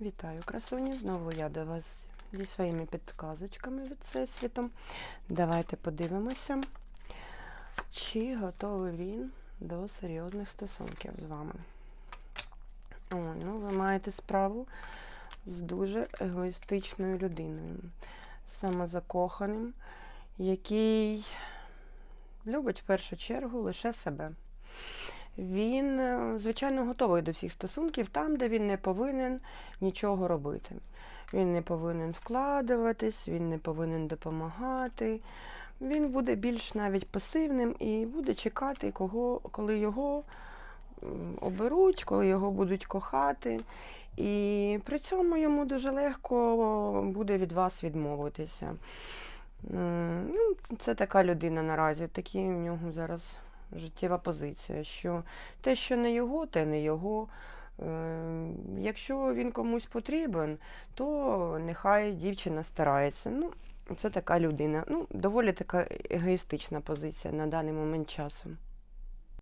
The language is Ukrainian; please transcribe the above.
Вітаю, красуні! Знову я до вас зі своїми підказочками від Всесвіту. Давайте подивимося, чи готовий він до серйозних стосунків з вами. О, ну, ви маєте справу з дуже егоїстичною людиною, самозакоханим, який любить в першу чергу лише себе. Він, е, звичайно, готовий до всіх стосунків там, де він не повинен нічого робити. Він не повинен вкладуватись, він не повинен допомагати. Він буде більш навіть пасивним і буде чекати, кого, коли його оберуть, коли його будуть кохати. І при цьому йому дуже легко буде від вас відмовитися. Ну, це така людина наразі, такі в нього зараз життєва позиція, що те, що не його, те не його. Е, Якщо він комусь потрібен, то нехай дівчина старається. Ну, це така людина. Ну, доволі така егоїстична позиція на даний момент часу.